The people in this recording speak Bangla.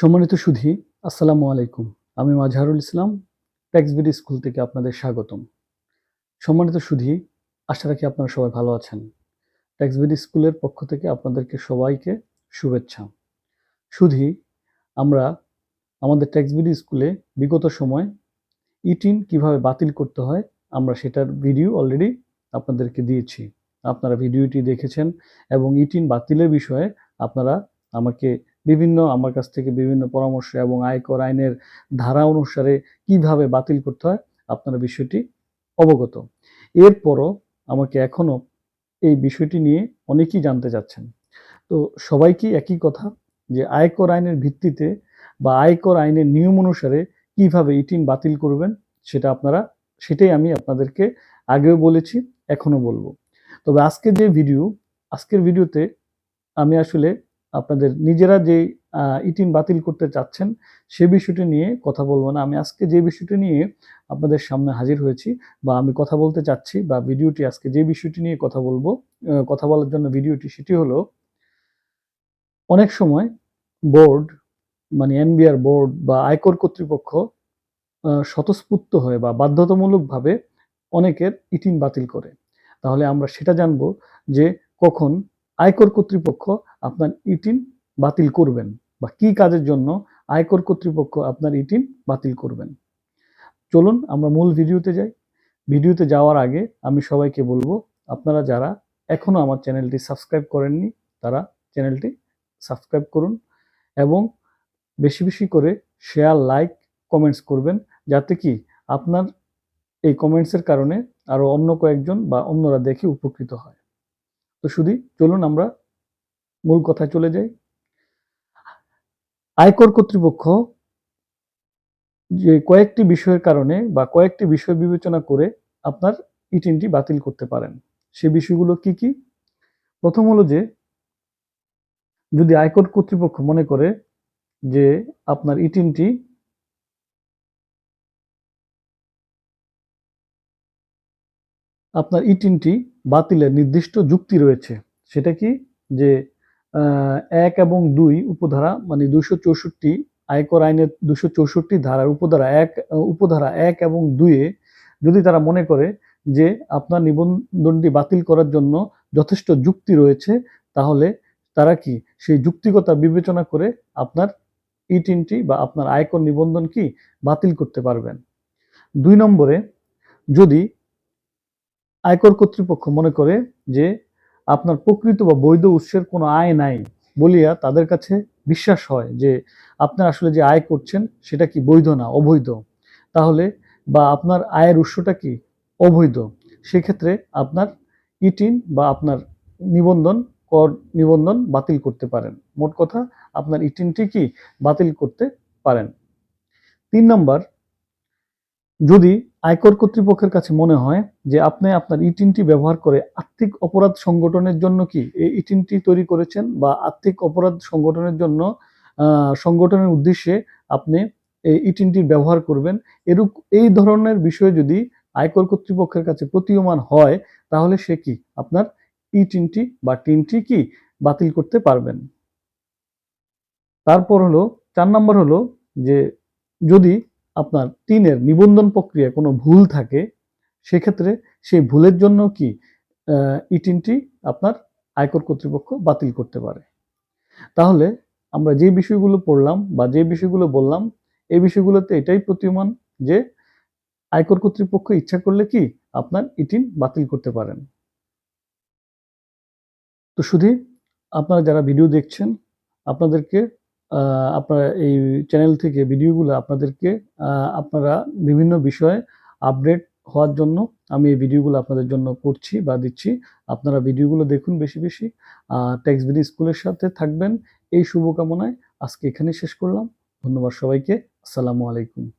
সম্মানিত সুধী, আসসালামু আলাইকুম। আমি মাজহারুল ইসলাম ট্যাক্সবিডি স্কুল থেকে আপনাদের স্বাগতম। সম্মানিত সুধী, আশা রাখি আপনারা সবাই ভালো আছেন। ট্যাক্সবিডি স্কুলের পক্ষ থেকে আপনাদেরকে সবাইকে শুভেচ্ছা। সুধী, আমরা আমাদের ট্যাক্সবিডি স্কুলে বিগত সময় ইটিন কীভাবে বাতিল করতে হয়, আমরা সেটার ভিডিও অলরেডি আপনাদেরকে দিয়েছি। আপনারা ভিডিওটি দেখেছেন এবং ইটিন বাতিলের বিষয়ে আপনারা আমাকে বিভিন্ন আমার কাছ থেকে বিভিন্ন পরামর্শ এবং আয়কর আইনের ধারা অনুসারে কীভাবে বাতিল করতে হয় আপনারা বিষয়টি অবগত। এরপরও আমাকে এখনও এই বিষয়টি নিয়ে অনেকেই জানতে চাচ্ছেন। তো সবাইকে একই কথা যে আয়কর আইনের ভিত্তিতে বা আয়কর আইনের নিয়ম অনুসারে কীভাবে ইটিন বাতিল করবেন সেটা আপনারা, সেটাই আমি আপনাদেরকে আগেও বলেছি, এখনও বলব। তবে আজকে যে ভিডিও, আজকের ভিডিওতে আমি আসলে আপনাদের নিজেরা যে ইটিন বাতিল করতে চাচ্ছেন সে বিষয়টি নিয়ে কথা বলব না। আমি আজকে যে বিষয়টি নিয়ে আপনাদের সামনে হাজির হয়েছি বা আমি কথা বলতে চাচ্ছি বা ভিডিওটি আজকে যে বিষয়টি নিয়ে কথা বলব কথা বলার জন্য ভিডিওটি সেটি হলো, অনেক সময় বোর্ড মানে এনবিআর বোর্ড বা আয়কর কর্তৃপক্ষ স্বতঃস্ফূর্ত হয়ে বা বাধ্যতামূলকভাবে অনেকের ইটিন বাতিল করে। তাহলে আমরা সেটা জানব যে কখন আয়কর কর্তৃপক্ষ আপনার ইটিন বাতিল করবেন বা কি কাজের জন্য আয়কর কর্তৃপক্ষ আপনার ইটিন বাতিল করবেন। চলুন আমরা মূল ভিডিওতে যাই। ভিডিওতে যাওয়ার আগে আমি সবাইকে বলব, আপনারা যারা এখনও আমার চ্যানেলটি সাবস্ক্রাইব করেননি, তারা চ্যানেলটি সাবস্ক্রাইব করুন এবং বেশি বেশি করে শেয়ার, লাইক, কমেন্টস করবেন যাতে কি আপনার এই কমেন্টসের কারণে আরও অন্য কয়েকজন বা অন্যরা দেখে উপকৃত হয়। তো শুধু চলুন আমরা মূল কথায় চলে যাই। আয়কর কর্তৃপক্ষ যে কয়েকটি বিষয়ের কারণে বা কয়েকটি বিষয় বিবেচনা করে আপনার ইটিনটি বাতিল করতে পারেন। সে বিষয়গুলো কি কি? প্রথম হলো যে, যদি আয়কর কর্তৃপক্ষ মনে করে যে আপনার ইটিনটি আপনার ইটিনটি বাতিলের নির্দিষ্ট যুক্তি রয়েছে। সেটা কি? যে এক এবং দুই উপধারা মানে দুশো চৌষট্টি আয়কর আইনের দুশো চৌষট্টি ধারার উপধারা এক উপধারা এক এবং দুইয়ে যদি তারা মনে করে যে আপনার নিবন্ধনটি বাতিল করার জন্য যথেষ্ট যুক্তি রয়েছে, তাহলে তারা কি সেই যুক্তিগতা বিবেচনা করে আপনার ই বা আপনার আয়কর নিবন্ধন কি বাতিল করতে পারবেন? দুই নম্বরে, যদি আয়কর কর্তৃপক্ষ মনে করে যে আপনার প্রকৃত বা বৈধ উৎসের কোনো আয় নাই বলিয়া তাদের কাছে বিশ্বাস হয় যে আপনার আসলে যে আয় করছেন সেটা কি বৈধ না অবৈধ। তাহলে বা আপনার আয়ের উৎসটা কি অবৈধ? সেক্ষেত্রে আপনার ইটিন বা আপনার নিবন্ধন, কর নিবন্ধন বাতিল করতে পারেন। মোট কথা, আপনার ইটিনটি কি বাতিল করতে পারেন। তিন নম্বর যদি আয়কর কর্তৃপক্ষের কাছে মনে হয় যে আপনি আপনার ইটিনটি ব্যবহার করে আর্থিক অপরাধ সংগঠনের জন্য কি এই ইটিনটি তৈরি করেছেন বা আর্থিক অপরাধ সংগঠনের জন্য সংগঠনের উদ্দেশ্যে আপনি এই ইটিনটির ব্যবহার করবেন, এরূপ এই ধরনের বিষয় যদি আয়কর কর্তৃপক্ষের কাছে প্রতীয়মান হয়, তাহলে সে কি আপনার ইটিনটি বা টিনটি কি বাতিল করতে পারবেন? তারপর হলো, চার নম্বর হলো যে যদি আপনার টিনের নিবন্ধন প্রক্রিয়ায় কোনো ভুল থাকে, সেক্ষেত্রে সেই ভুলের জন্য কি ই টিনটি আপনার আয়কর কর্তৃপক্ষ বাতিল করতে পারে। তাহলে আমরা যে বিষয়গুলো পড়লাম বা যে বিষয়গুলো বললাম, এই বিষয়গুলোতে এটাই প্রতীয়মান যে আয়কর কর্তৃপক্ষ ইচ্ছা করলে কি আপনার ইটিন বাতিল করতে পারেন। তো শুধু আপনারা যারা ভিডিও দেখছেন, আপনাদেরকে আপনারা এই চ্যানেল থেকে ভিডিওগুলো আপনাদেরকে আপনারা বিভিন্ন বিষয়ে আপডেট হওয়ার জন্য আমি এই ভিডিওগুলো আপনাদের জন্য করছি বা দিচ্ছি। আপনারা ভিডিওগুলো দেখুন বেশি বেশি ট্যাক্স বিডি স্কুলের সাথে থাকবেন। এই শুভকামনায় আজকে এখানে শেষ করলাম। ধন্যবাদ সবাইকে। আসসালামু আলাইকুম।